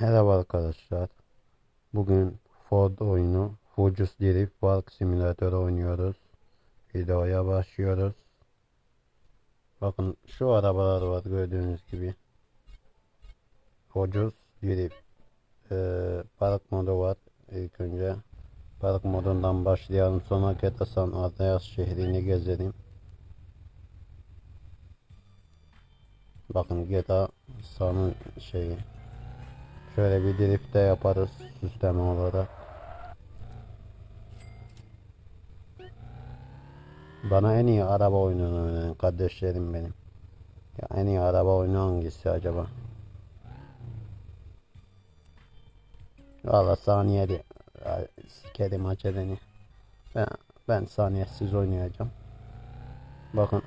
Merhaba arkadaşlar. Bugün Ford oyunu Focus Drift Park Simulator oynuyoruz. Videoya başlıyoruz. Bakın şu arabalar var gördüğünüz gibi. Focus Drift. Ee, park modu var. İlk önce park modundan başlayalım. Sonra Getasan Andreas şehrini gezelim. Bakın GTA San'ın şeyi Şöyle bir drift de yaparız sistem olarak. Bana en iyi araba oyununu önerin kardeşlerim benim. Ya en iyi araba oyunu hangisi acaba? Valla saniyeli. Sikerim aceleni. Ben, ben saniyesiz oynayacağım. Bakın.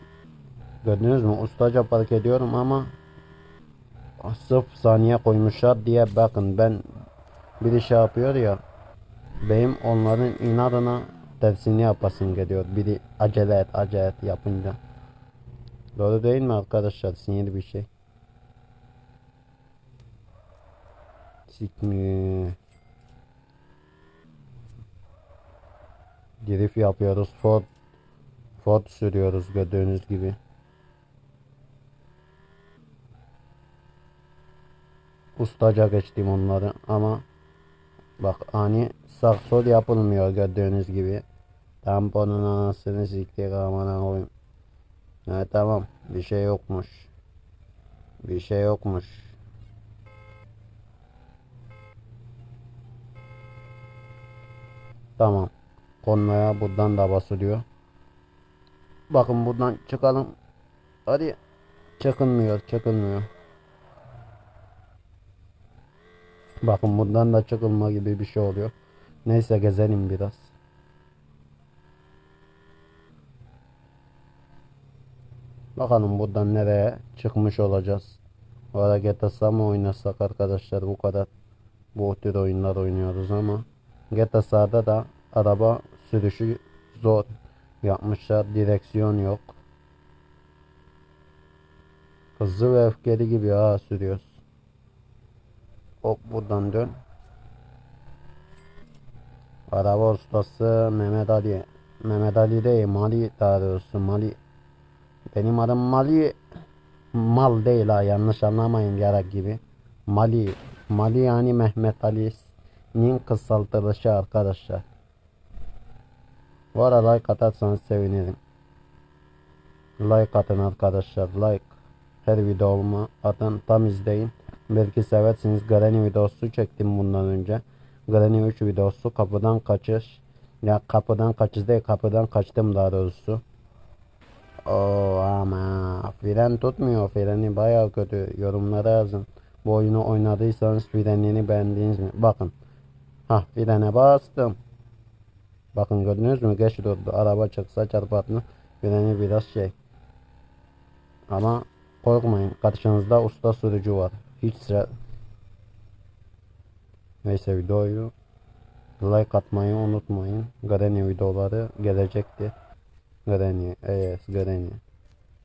Gördünüz mü? Ustaca park ediyorum ama sırf saniye koymuşlar diye bakın ben bir şey yapıyor ya benim onların inadına tersini yapasın geliyor. Biri acele et acele et yapınca. Doğru değil mi arkadaşlar? Sinir bir şey. Sikmi. Drift yapıyoruz. Ford Ford sürüyoruz gördüğünüz gibi. Ustaca geçtim onları ama bak ani sağ sol yapılmıyor gördüğünüz gibi. Tamponun anasını siktik aman koyayım ha, tamam bir şey yokmuş. Bir şey yokmuş. Tamam konmaya buradan da basılıyor. Bakın buradan çıkalım. Hadi çıkılmıyor çıkılmıyor Bakın bundan da çıkılma gibi bir şey oluyor. Neyse gezelim biraz. Bakalım buradan nereye çıkmış olacağız. Bu ara GTA mı oynasak arkadaşlar bu kadar bu tür oyunlar oynuyoruz ama GTA'da da araba sürüşü zor yapmışlar. Direksiyon yok. Hızlı ve öfkeli gibi ha sürüyoruz. Hop buradan dön. Araba ustası Mehmet Ali. Mehmet Ali değil Mali daha doğrusu Mali. Benim adım Mali. Mal değil ha yanlış anlamayın yarak gibi. Mali. Mali yani Mehmet Ali'nin kısaltılışı arkadaşlar. Bu arada like atarsanız sevinirim. Like atın arkadaşlar like. Her videomu atın tam izleyin. Belki seversiniz. Granny videosu çektim bundan önce. Granny 3 videosu kapıdan kaçış. Ya kapıdan kaçış değil kapıdan kaçtım daha doğrusu. Oo ama fren tutmuyor. Freni baya kötü. Yorumlara yazın. Bu oyunu oynadıysanız frenini beğendiniz mi? Bakın. Ha frene bastım. Bakın gördünüz mü? Geç durdu. Araba çıksa çarpatını. Freni biraz şey. Ama korkmayın. Karşınızda usta sürücü var. Hiç sıra... Neyse videoyu like atmayı unutmayın. Granny videoları gelecekti. Granny, evet Granny.